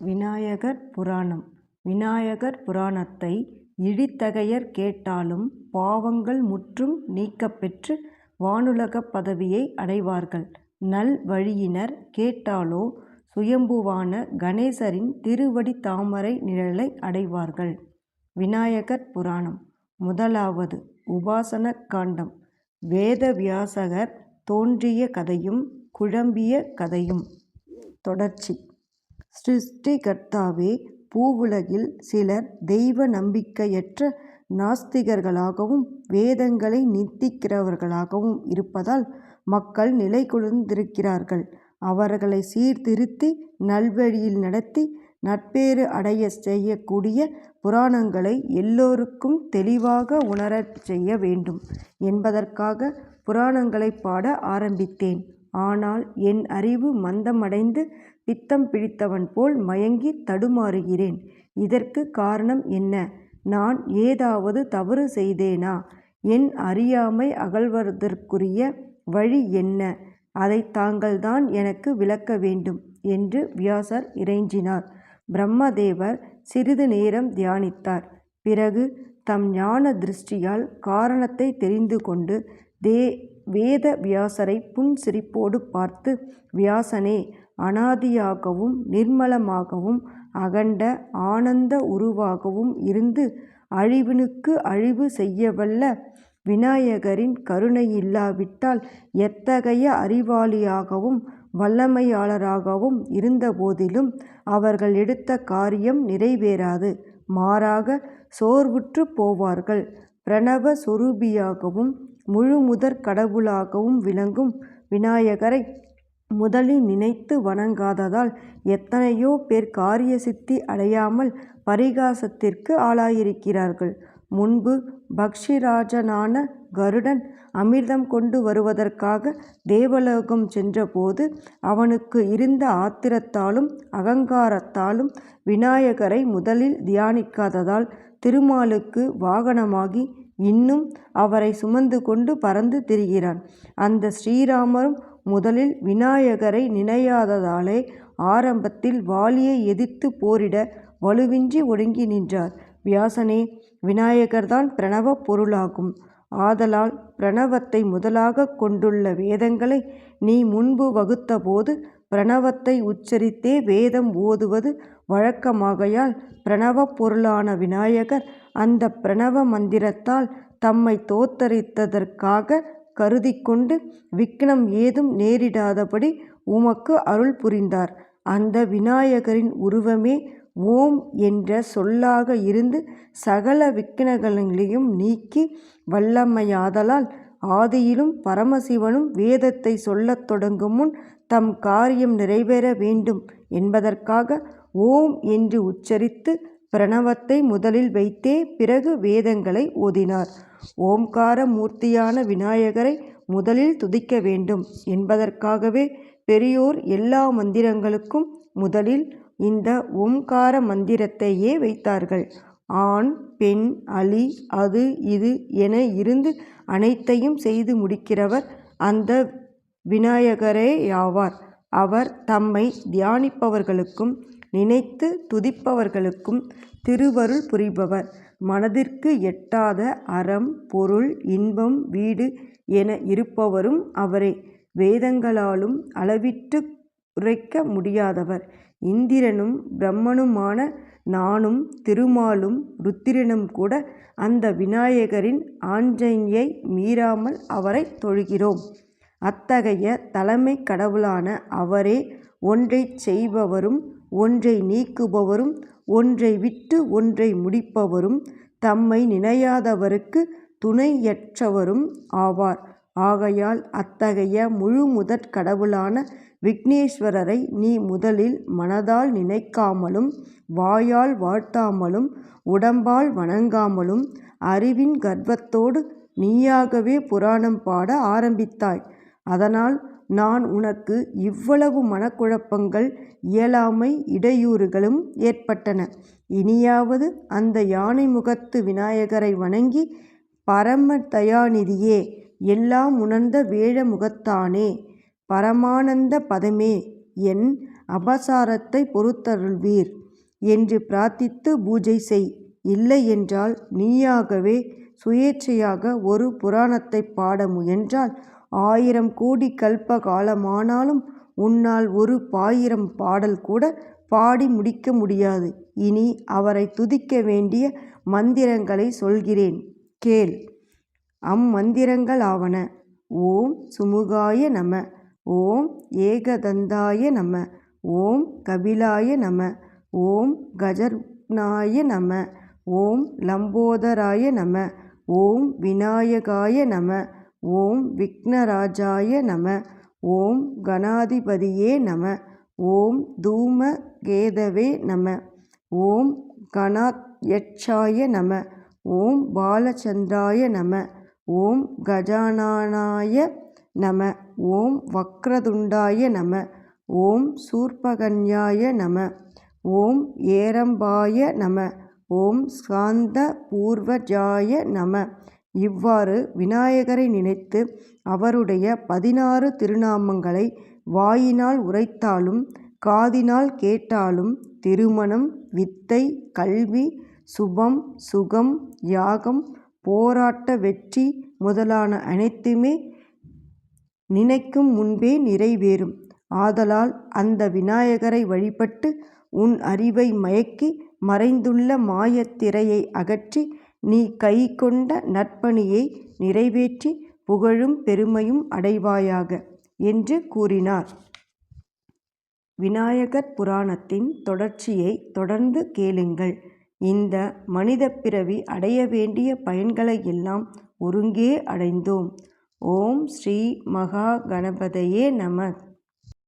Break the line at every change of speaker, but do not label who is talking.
விநாயகர் புராணம் விநாயகர் புராணத்தை இழித்தகையர் கேட்டாலும் பாவங்கள் முற்றும் நீக்கப்பெற்று வானுலகப் பதவியை அடைவார்கள். நல் வழியினர் கேட்டாலோ சுயம்புவான கணேசரின் திருவடி தாமரை நிழலை அடைவார்கள். விநாயகர் புராணம் முதலாவது உபாசன காண்டம் வேதவியாசகர் தோன்றிய கதையும் குழம்பிய கதையும். தொடர்ச்சி சிருஷ்டிகர்த்தாவே பூவுலகில் சிலர் தெய்வ நம்பிக்கையற்ற நாஸ்திகர்களாகவும் வேதங்களை நிந்திக்கிறவர்களாகவும் இருப்பதால் மக்கள் நிலைகுலைந்திருக்கிறார்கள். அவர்களை சீர்திருத்தி நல்வழியில் நடத்தி நட்பேறு அடைய செய்யக்கூடிய புராணங்களை எல்லோருக்கும் தெளிவாக உணரச் செய்ய வேண்டும் என்பதற்காக புராணங்களை பாட ஆரம்பித்தேன். ஆனால் என் அறிவு மந்தமடைந்து பித்தம் பிடித்தவன் போல் மயங்கி தடுமாறுகிறேன். இதற்கு காரணம் என்ன? நான் ஏதாவது தவறு செய்தேனா? என் அறியாமை அகழ்வதற்குரிய வழி என்ன? அதை தாங்கள்தான் எனக்கு விளக்க வேண்டும் என்று வியாசர் இறைஞ்சினார். பிரம்மதேவர் சிறிது நேரம் தியானித்தார். பிறகு தம் ஞான திருஷ்டியால் காரணத்தை தெரிந்து கொண்டு தே வேத வியாசரை புன்சிரிப்போடு பார்த்து வியாசனே அனாதியாகவும் நிர்மலமாகவும் அகண்ட ஆனந்த உருவாகவும் இருந்து அழிவினுக்கு அழிவு செய்யவல்ல விநாயகரின் கருணையில்லாவிட்டால் எத்தகைய அறிவாளியாகவும் வல்லமையாளராகவும் இருந்தபோதிலும் அவர்கள் எடுத்த காரியம் நிறைவேறாது. மாறாக சோர்வுற்று போவார்கள். பிரணவ சொரூபியாகவும் முழுமுதற் கடவுளாகவும் விளங்கும் விநாயகரை முதலில் நினைத்து வணங்காததால் எத்தனையோ பேர் காரிய சித்தி அடையாமல் பரிகாசத்திற்கு ஆளாயிருக்கிறார்கள். முன்பு பக்ஷிராஜனான கருடன் அமிர்தம் கொண்டு வருவதற்காக தேவலோகம் சென்றபோது அவனுக்கு இருந்த ஆத்திரத்தாலும் அகங்காரத்தாலும் விநாயகரை முதலில் தியானிக்காததால் திருமாலுக்கு வாகனமாகி இன்னும் அவரை சுமந்து கொண்டு பறந்து திரிகிறான். அந்த ஸ்ரீராமரும் முதலில் விநாயகரை நினையாததாலே ஆரம்பத்தில் வாலியை எதிர்த்து போரிட வலுவின்றி ஒடுங்கி நின்றார். வியாசனே விநாயகர்தான் பிரணவ பொருளாகும். ஆதலால் பிரணவத்தை முதலாக கொண்டுள்ள வேதங்களை நீ முன்பு வகுத்தபோது பிரணவத்தை உச்சரித்தே வேதம் ஓதுவது வழக்கமாகையால் பிரணவப் பொருளான விநாயகர் அந்த பிரணவ மந்திரத்தால் தம்மை தோத்தரித்ததற்காக கருதி கொண்டு விக்னம் ஏதும் நேரிடாதபடி உமக்கு அருள் புரிந்தார். அந்த விநாயகரின் உருவமே ஓம் என்ற சொல்லாக இருந்து சகல விக்னங்களையும் நீக்கி வல்லமையாதலால் ஆதியிலும் பரமசிவனும் வேதத்தை சொல்லத் தொடங்கும் முன் தம் காரியம் நிறைவேற வேண்டும் என்பதற்காக ஓம் என்று உச்சரித்து பிரணவத்தை முதலில் வைத்தே பிறகு வேதங்களை ஓதினார். ஓம்கார மூர்த்தியான விநாயகரை முதலில் துதிக்க வேண்டும் என்பதற்காகவே பெரியோர் எல்லா மந்திரங்களுக்கும் முதலில் இந்த ஓம்கார மந்திரத்தையே வைத்தார்கள். ஆண் பெண் அலி அது இது என இருந்து அனைத்தையும் செய்து முடிக்கிறவர் அந்த விநாயகரேயாவார். அவர் தம்மை தியானிப்பவர்களுக்கும் நினைத்து துதிப்பவர்களுக்கும் திருவருள் புரிபவர். மனதிற்கு எட்டாத அறம் பொருள் இன்பம் வீடு என இருப்பவரும் அவரே. வேதங்களாலும் அளவிட்டு உரைக்க முடியாதவர். இந்திரனும் பிரம்மனுமான நானும் திருமாலும் ருத்திரனும் கூட அந்த விநாயகரின் ஆஞ்சனியை மீறாமல் அவரை தொழுகிறோம். அத்தகைய தலைமைக் கடவுளான அவரே ஒன்றைச் செய்பவரும் ஒன்றை நீக்குபவரும் ஒன்றை விட்டு ஒன்றை முடிப்பவரும் தம்மை நினையாதவருக்கு துணையற்றவரும் ஆவார். ஆகையால் அத்தகைய முழுமுதற் கடவுளான விக்னேஸ்வரரை நீ முதலில் மனதால் நினைக்காமலும் வாயால் வாழ்த்தாமலும் உடம்பால் வணங்காமலும் அறிவின் கர்வத்தோடு நீயாகவே புராணம் பாட ஆரம்பித்தாய். அதனால் நான் உனக்கு இவ்வளவு மனக்குழப்பங்கள் இயலாமை இடையூறுகளும் ஏற்பட்டன. இனியாவது அந்த யானை முகத்து விநாயகரை வணங்கி பரம தயாநிதியே எல்லாம் உணர்ந்த வேழ முகத்தானே பரமானந்த பதமே என் அபசாரத்தை பொறுத்தருள்வீர் என்று பிரார்த்தித்து பூஜை செய். இல்லை என்றால் நீயாகவே சுயேச்சையாக ஒரு புராணத்தைப் பாட முயன்றால் ஆயிரம் கோடி கல்ப காலமானாலும் உன்னால் ஒரு பாயிரம் பாடல் கூட பாடி முடிக்க முடியாது. இனி அவரை துதிக்க வேண்டிய மந்திரங்களை சொல்கிறேன் கேள். அம்மந்திரங்களாவன. ஓம் சுமுகாய நம. ஓம் ஏகதந்தாய நம. ஓம் கபிலாய நம. ஓம் கஜர்நாய நம. ஓம் லம்போதராய நம. ஓம் விநாயகாய நம. ஓம் விக்னராஜாய நம. ஓம் கணாதிபதியே நம. ஓம் தூம கேதவே நம. ஓம் கணாத்யட்சாய நம. ஓம் பாலச்சந்திராய நம. ஓம் கஜானானாய நம. ஓம் வக்ரதுண்டாய நம. ஓம் சூர்பகன்யாய நம. ஓம் ஏரம்பாய நம. ஓம் சாந்த பூர்வஜாய நம. இவ்வாறு விநாயகரை நினைத்து அவருடைய பதினாறு திருநாமங்களை வாயினால் உரைத்தாலும் காதினால் கேட்டாலும் திருமணம் வித்தை கல்வி சுபம் சுகம் யாகம் போராட்ட வெற்றி முதலான அனைத்துமே நினைக்கும் முன்பே நிறைவேறும். ஆதலால் அந்த விநாயகரை வழிபட்டு உன் அறிவை மயக்கி மறைந்துள்ள மாயத்திரையை அகற்றி நீ கை கொண்ட நற்பணியை நிறைவேற்றி புகழும் பெருமையும் அடைவாயாக என்று கூறினார். விநாயகர் புராணத்தின் தொடர்ச்சியைத் தொடர்ந்து கேளுங்கள். இந்த மனிதப் பிறவி அடைய வேண்டிய பயன்களை எல்லாம் ஒருங்கே அடைந்தோம். ஓம் ஸ்ரீ மகா கணபதையே நம.